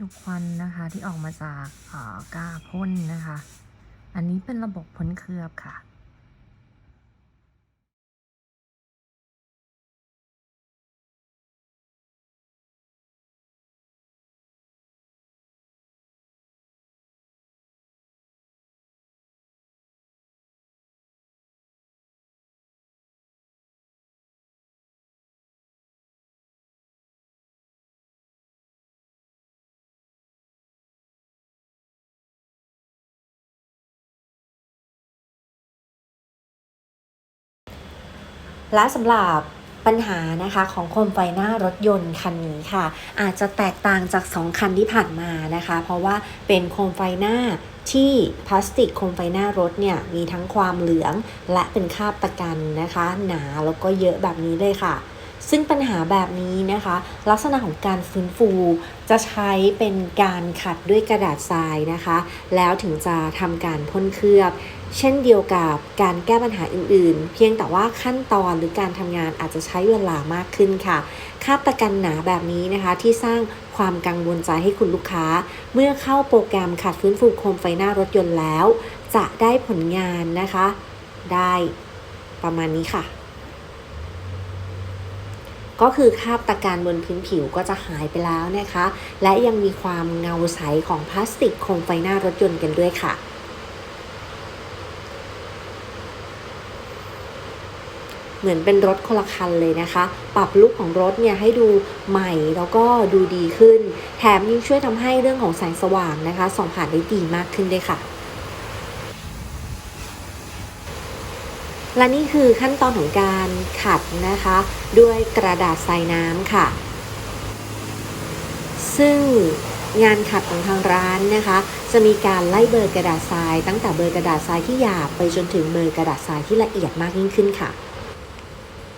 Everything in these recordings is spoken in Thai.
ลูกควันนะคะที่ออกมาจากก้าพ่นนะคะ อันนี้เป็นระบบพ้นเคลือบค่ะ และสำหรับปัญหานะคะของโคมไฟหน้ารถยนต์คันนี้ค่ะ อาจจะแตกต่างจาก 2 คันที่ผ่านมานะคะ เพราะว่าเป็นโคมไฟหน้าที่พลาสติกโคมไฟหน้ารถเนี่ยมีทั้งความเหลืองและเป็นคาบตะกันนะคะ หนาแล้วก็เยอะแบบนี้เลยค่ะ ซึ่งปัญหาแบบนี้นะคะ ลักษณะของการฟื้นฟู จะใช้เป็นการขัดด้วยกระดาษทรายนะคะ แล้วถึงจะทำการพ่นเคลือบ เช่นเดียวกับการแก้ปัญหาอื่นๆ เพียงแต่ว่าขั้นตอนหรือการทำงานอาจจะใช้เวลามากขึ้นค่ะคาบตะกันหนาแบบนี้นะคะที่สร้างความกังวลใจให้คุณลูกค้า เมื่อเข้าโปรแกรมขัดฟื้นฟูโคมไฟหน้ารถยนต์แล้ว จะได้ผลงานนะคะ ได้ประมาณนี้ค่ะ ก็คือคราบตะการบนพื้นผิวก็จะหายไปแล้วนะคะ และยังมีความเงาใสของพลาสติกโคมไฟหน้ารถยนต์กันด้วยค่ะ เหมือนเป็นรถคนละคันเลยนะคะ ปรับลุคของรถเนี่ยให้ดูใหม่แล้วก็ดูดีขึ้น แถมยังช่วยทำให้เรื่องของแสงสว่างนะคะ ส่องผ่านได้ดีมากขึ้นด้วยค่ะและนี่คือขั้นตอนของการขัดนะคะ ด้วยกระดาษทรายน้ำค่ะ ซึ่งงานขัดของทางร้านนะคะ จะมีการไล่เบอร์กระดาษทราย ตั้งแต่เบอร์กระดาษทรายที่หยาบไปจนถึงเบอร์กระดาษทรายที่ละเอียดมากยิ่งขึ้นค่ะ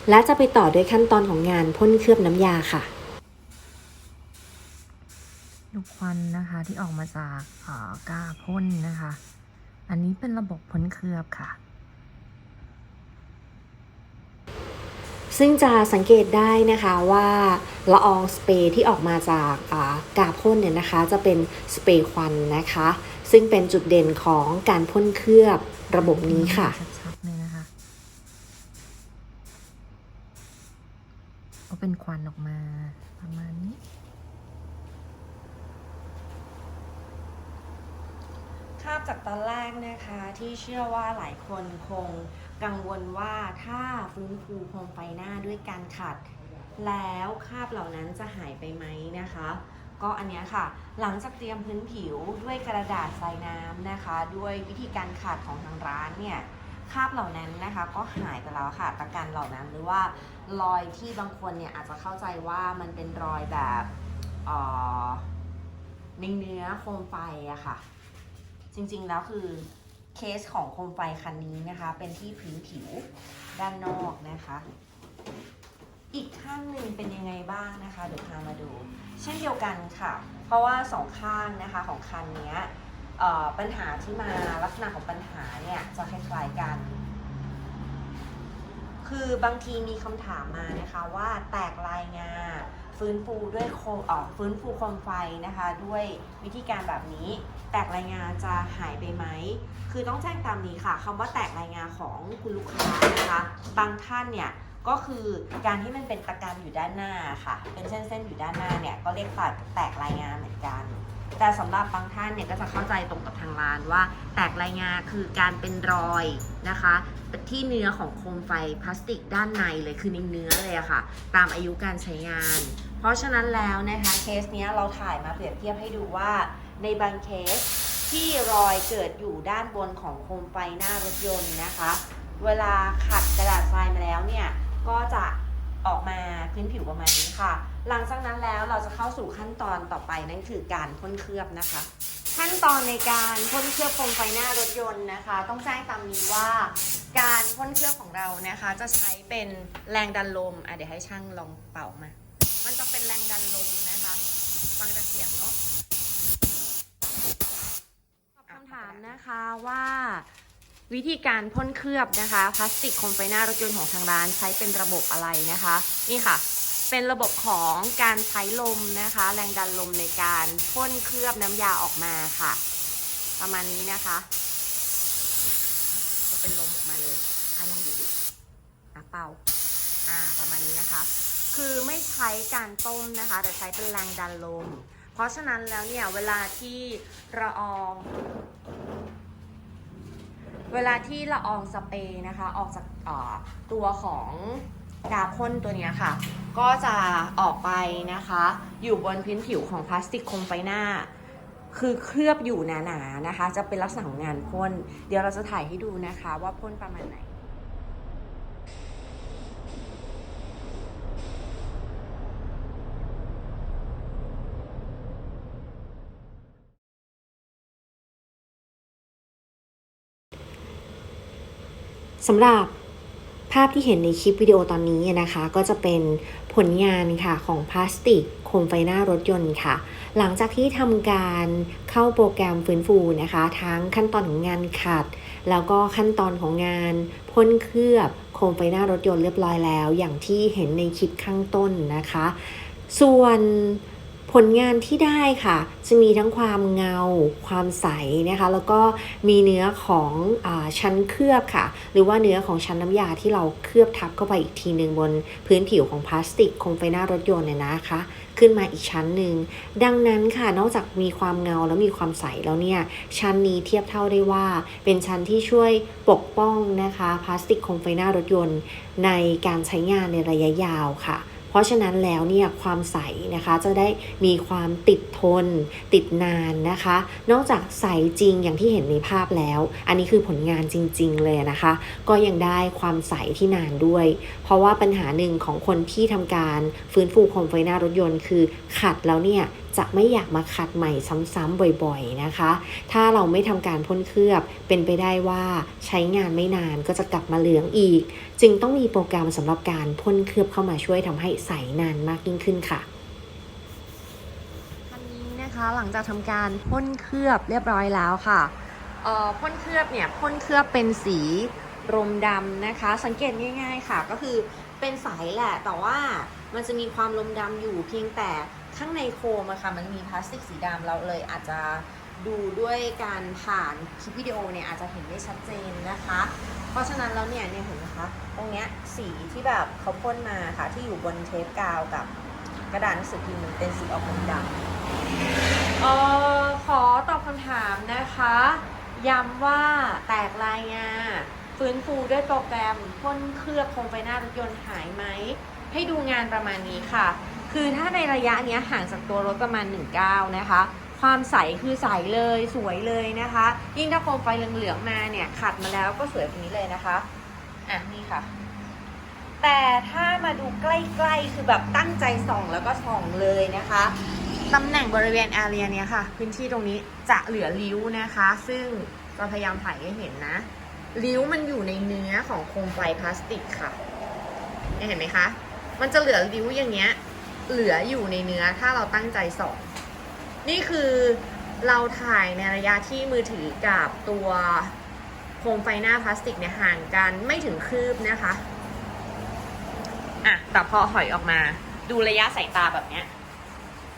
และจะไปต่อด้วยขั้นตอนของงานพ่นเคลือบน้ำยาค่ะลูกควันนะคะที่ออกมาจากเอ่อกาพ่นนะคะ อันนี้เป็นระบบพ้นเคลือบค่ะ ซึ่งจะสังเกตได้นะคะว่าละอองสเปรย์ที่ออกมาจากอ่ากาพ่นเนี่ยนะคะ จะเป็นสเปรย์ควันนะคะ ซึ่งเป็นจุดเด่นของการพ่นเคลือบระบบนี้ค่ะชัดๆเลยนะคะ ก็เป็นควันออกมาประมาณนี้ ภาพจากตอนแรกนะคะที่เชื่อว่าหลายคนคงกังวลว่าถ้าฟื้นฟูโคมไฟหน้าด้วยการขัด แล้วคราบเหล่านั้นจะหายไปไหมนะคะ ก็อันนี้ค่ะ หลังจากเตรียมพื้นผิวด้วยกระดาษทรายน้ำนะคะ ด้วยวิธีการขัดของทางร้านเนี่ย คราบเหล่านั้นนะคะก็หายไปแล้วค่ะตะกันเหล่านั้นหรือว่ารอยที่บางคนเนี่ยอาจจะเข้าใจว่ามันเป็นรอยแบบเอ่อในเนื้อโคมไฟอะค่ะ จริงๆแล้วคือเคสของโคมไฟคันนี้นะคะ เป็นที่พื้นผิวด้านนอกนะคะ อีกข้างหนึ่งเป็นยังไงบ้างนะคะเดี๋ยวพามาดู เช่นเดียวกันค่ะ เพราะว่าสองข้างนะคะของคันนี้ ปัญหาที่มาลักษณะของปัญหาเนี่ยจะคล้ายๆกัน คือบางทีมีคำถามมานะคะว่าแตกลายงาฟื้นฟูด้วยโคมเอ่อฟื้นฟูโคมไฟนะคะ ด้วยวิธีการแบบนี้ แตกรายงานจะหายไปไหม คือต้องแจ้งตามนี้ค่ะคำว่าแตกรายงานของคุณลูกค้านะคะ บางท่านเนี่ยก็คือการที่มันเป็นตะการอยู่ด้านหน้าค่ะ เป็นเส้นๆอยู่ด้านหน้าเนี่ยก็เรียกว่าแตกรายงานเหมือนกัน แต่สำหรับบางท่านเนี่ยก็จะเข้าใจตรงกับทางร้านว่า แตกรายงานคือการเป็นรอยนะคะที่เนื้อของโคมไฟพลาสติกด้านในเลยคือในเนื้อเลยอะค่ะ ตามอายุการใช้งาน เพราะฉะนั้นแล้วนะคะเคสเนี้ยเราถ่ายมาเปรียบเทียบให้ดูว่าในบางเคสที่รอยเกิดอยู่ด้านบนของโคมไฟหน้ารถยนต์นะคะ เวลาขัดกระดาษทรายมาแล้วเนี่ยก็จะ ออกมาพื้นผิวประมาณนี้ค่ะ หลังจากนั้นแล้วเราจะเข้าสู่ขั้นตอนต่อไปนั่นคือการพ่นเคลือบนะคะ ขั้นตอนในการพ่นเคลือบโคมไฟหน้ารถยนต์นะคะ ต้องแจ้งตามนี้ว่าการพ่นเคลือบของเรานะคะ จะใช้เป็นแรงดันลมอะเดี๋ยวให้ช่างลองเป่ามา มันจะเป็นแรงดันลมนะคะฟังจากเสียงเนาะตอบคำถามนะคะว่า วิธีการพ่นเคลือบนะคะพลาสติกโคมไฟหน้ารถยนต์ของทางร้านใช้เป็นระบบอะไรนะคะ นี่ค่ะ เป็นระบบของการใช้ลมนะคะ แรงดันลมในการพ่นเคลือบน้ำยาออกมาค่ะ ประมาณนี้นะคะ จะเป็นลมออกมาเลยอะลองดูดิอะเป่าอ่าประมาณนี้นะคะ คือไม่ใช้การต้มนะคะ แต่ใช้เป็นแรงดันลม เพราะฉะนั้นแล้วเนี่ยเวลาที่ละออง เวลาที่ละอองสเปรย์นะคะ ออกจากตัวของกาพ่นตัวนี้ค่ะ ก็จะออกไปนะคะ อยู่บนพื้นผิวของพลาสติกโคมไฟหน้า คือเคลือบอยู่หนาๆนะคะ จะเป็นลักษณะของงานพ่น เดี๋ยวเราจะถ่ายให้ดูนะคะว่าพ่นประมาณไหน สำหรับภาพที่เห็นในคลิปวิดีโอตอนนี้นะคะ ก็จะเป็นผลงานค่ะของพลาสติกโคมไฟหน้ารถยนต์ค่ะ หลังจากที่ทำการเข้าโปรแกรมฟื้นฟูนะคะ ทั้งขั้นตอนของงานขัด แล้วก็ขั้นตอนของงานพ่นเคลือบโคมไฟหน้ารถยนต์เรียบร้อยแล้ว อย่างที่เห็นในคลิปข้างต้นนะคะ ส่วน ผลงานที่ได้ค่ะ จะมีทั้งความเงา ความใสนะคะ แล้วก็มีเนื้อของอชั้นเคลือบค่ะ หรือว่าเนื้อของชั้นน้ำยาที่เราเคลือบทับเข้าไปอีกทีหนึ่งบนพื้นผิวของพลาสติกคมไฟหน้ารถยนต์เนี่ยนะคะ ขึ้นมาอีกชั้นหนึ่ง ดังนั้นค่ะ นอกจากมีความเงาแล้วมีความใสแล้วเนี่ยชั้นนี้เทียบเท่าได้ว่า เป็นชั้นที่ช่วยปกป้องนะคะพลาสติกคมไฟหน้ารถยนต์ ในการใช้งานในระยะยาวค่ะ เพราะฉะนั้นแล้วเนี่ยความใสนะคะจะได้มีความติดทน ติดนานนะคะ นอกจากใสจริงอย่างที่เห็นในภาพแล้ว อันนี้คือผลงานจริง ๆ เลยนะคะ ก็ยังได้ความใสที่นานด้วย เพราะว่าปัญหาหนึ่งของคนที่ทำการฟื้นฟูโคมไฟหน้ารถยนต์คือขัดแล้วเนี่ย จะไม่อยากมาขัดใหม่ซ้ำๆบ่อยๆนะคะ ถ้าเราไม่ทำการพ่นเคลือบเป็นไปได้ว่าใช้งานไม่นานก็จะกลับมาเหลืองอีก จึงต้องมีโปรแกรมสำหรับการพ่นเคลือบเข้ามาช่วยทำให้ใสนานมากยิ่งขึ้นค่ะคันนี้นะคะหลังจากทำการพ่นเคลือบเรียบร้อยแล้วค่ะออพ่นเคลือบเนี่ยพ่นเคลือบเป็นสีรมดำนะคะ สังเกตง่าย ๆค่ะ ก็คือเป็นใสแหละ แต่ว่ามันจะมีความลมดำอยู่เพียงแต่ ข้างในโคมอะค่ะมันมีพลาสติกสีดำเราเลยอาจจะดูด้วยการผ่านคลิปวิดีโอเนี่ยอาจจะเห็นไม่ชัดเจนนะคะ เพราะฉะนั้นแล้วเนี่ยเนี่ยเห็นไหมคะ ตรงเนี้ยสีที่แบบเขาพ่นมาค่ะที่อยู่บนเทปกาวกับกระดาษหนังสือพิมพ์เป็นสีออกดำเออขอตอบคำถามนะคะย้ำว่าแตกลายงาฟื้นฟูด้วยโปรแกรมพ่นเคลือบโคมไฟหน้ารถยนต์หายไหม ให้ดูงานประมาณนี้ค่ะ คือถ้าในระยะเนี้ยห่างจากตัวรถประมาณ 19 นะคะ ความใสคือใสเลยสวยเลยนะคะ ยิ่งถ้าโคมไฟเหลืองๆมาเนี่ยขัดมาแล้วก็สวยแบบนี้เลยนะคะ อะนี่ค่ะ แต่ถ้ามาดูใกล้ๆคือแบบตั้งใจส่องแล้วก็ส่องเลยนะคะตำแหน่งบริเวณแอเรียเนี้ยค่ะ พื้นที่ตรงนี้จะเหลือริ้วนะคะ ซึ่งเราพยายามถ่ายให้เห็นนะ ริ้วมันอยู่ในเนื้อของโคมไฟพลาสติกค่ะเนี่ยเห็นไหมคะ มันจะเหลือริ้วอย่างเงี้ย เหลืออยู่ในเนื้อถ้าเราตั้งใจส่องนี่คือเราถ่ายในระยะที่มือถือกับตัวโคมไฟหน้าพลาสติกเนี่ยห่างกันไม่ถึงคืบนะคะอะแต่พอถอยออกมา ดูระยะสายตาแบบเนี้ย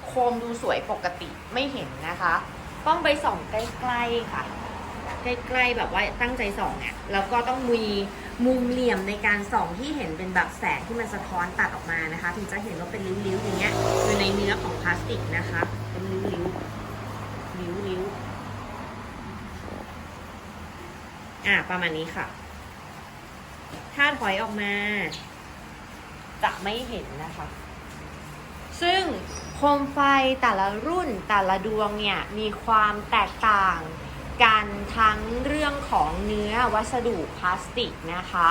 โคมดูสวยปกติไม่เห็นนะคะ ต้องไปส่องใกล้ ๆ ค่ะ ใกล้ๆแบบว่าตั้งใจส่องเนี่ยแล้วก็ต้องมีมุมเหลี่ยมในการส่องที่เห็นเป็นแบบแสงที่มันสะท้อนตัดออกมานะคะ ถึงจะเห็นว่าเป็นริ้วๆอย่างเงี้ยอยู่ในเนื้อของพลาสติกนะคะ เป็นริ้วๆริ้วๆอะประมาณนี้ค่ะ ถ้าถอยออกมา จะไม่เห็นนะคะ ซึ่งโคมไฟแต่ละรุ่นแต่ละดวงเนี่ยมีความแตกต่าง กันทั้งเรื่องของเนื้อวัสดุพลาสติกนะคะ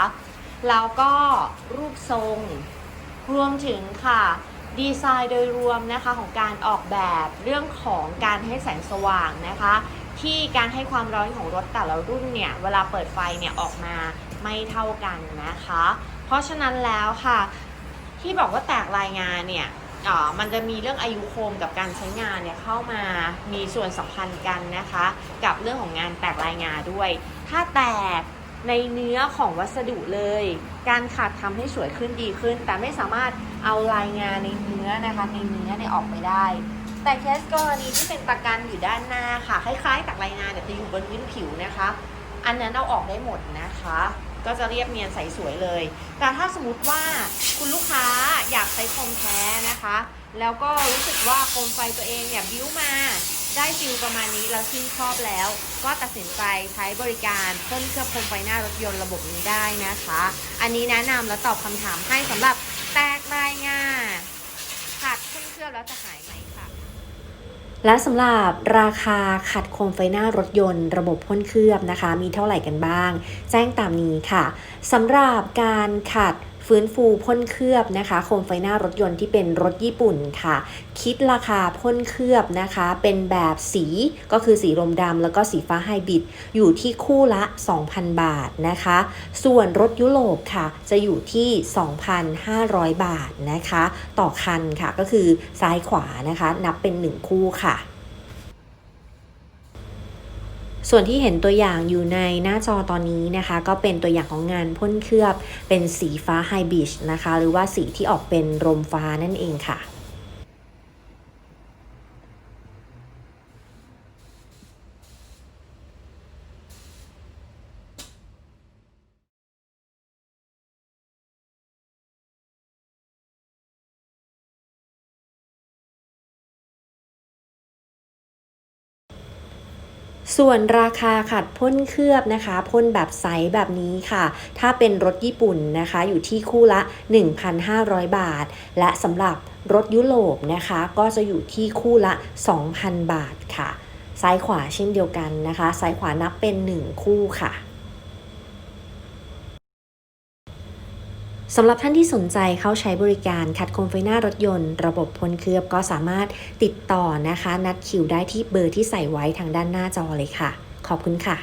แล้วก็รูปทรง รวมถึงค่ะดีไซน์โดยรวมนะคะของการออกแบบเรื่องของการให้แสงสว่างนะคะ ที่การให้ความร้อนของรถแต่ละรุ่นเนี่ยเวลาเปิดไฟเนี่ยออกมาไม่เท่ากันนะคะ เพราะฉะนั้นแล้วค่ะ ที่บอกว่าแตกรายงานเนี่ย มันจะมีเรื่องอายุโคมกับการใช้งานเนี่ยเข้ามามีส่วนสัมพันธ์กันนะคะ กับเรื่องของงานแตกรายงาด้วย ถ้าแตกในเนื้อของวัสดุเลย การขัดทำให้สวยขึ้นดีขึ้น แต่ไม่สามารถเอาลายงานในเนื้อนะคะในเนื้อเนี่ยออกไปได้ แต่เคสกรณีที่เป็นตะกันอยู่ด้านหน้าค่ะ คล้ายๆตักลายงานแต่จะอยู่บนพื้นผิวนะคะ อันนั้นเอาออกได้หมดนะคะ ก็จะเรียบเนียนใสสวยเลย แต่ถ้าสมมติว่าคุณลูกค้าอยากใช้โคมแท้นะคะ แล้วก็รู้สึกว่าโคมไฟตัวเองเนี่ยบิ้วมาได้ฟิลประมาณนี้แล้วชื่นชอบแล้ว ก็ตัดสินใจใช้บริการพ่นเคลืองโคมไฟหน้ารถยนต์ระบบนี้ได้นะคะ อันนี้แนะนำและตอบคำถามให้สำหรับแตกลายงาขัดพ่นเคลือบแล้วจะหายไหมค่ะ และสำหรับราคาขัดโคมไฟหน้ารถยนต์ ระบบพ่นเคลือบนะคะ มีเท่าไหร่กันบ้าง แจ้งตามนี้ค่ะสำหรับการขัด ฟื้นฟูพ่นเคลือบนะคะ โคมไฟหน้ารถยนต์ที่เป็นรถญี่ปุ่นค่ะ คิดราคาพ่นเคลือบนะคะ เป็นแบบสีก็คือสีลมดำแล้วก็สีฟ้าไฮบริดอยู่ที่คู่ละ 2,000 บาทนะคะ ส่วนรถยุโรปค่ะ จะอยู่ที่ 2,500 บาทนะคะ ต่อคันค่ะก็คือซ้ายขวานะคะ นับเป็น 1 คู่ค่ะ ส่วนที่เห็นตัวอย่างอยู่ในหน้าจอตอนนี้นะคะ ก็เป็นตัวอย่างของงานพ่นเคลือบเป็นสีฟ้าไฮบิชนะคะ หรือว่าสีที่ออกเป็นรมฟ้านั่นเองค่ะ ส่วนราคาขัดพ่นเคลือบนะคะพ่นแบบใสแบบนี้ค่ะ ถ้าเป็นรถญี่ปุ่นนะคะอยู่ที่คู่ละ 1,500 บาท และสำหรับรถยุโรปนะคะ ก็จะอยู่ที่คู่ละ 2,000 บาทค่ะ ซ้ายขวาเช่นเดียวกันนะคะ ซ้ายขวานับเป็น 1 คู่ค่ะ สำหรับท่านที่สนใจเข้าใช้บริการคัดโคมไฟหน้ารถยนต์ ระบบพ่นเคลือบก็สามารถติดต่อนะคะ นัดคิวได้ที่เบอร์ที่ใส่ไว้ทางด้านหน้าจอเลยค่ะ ขอบคุณค่ะ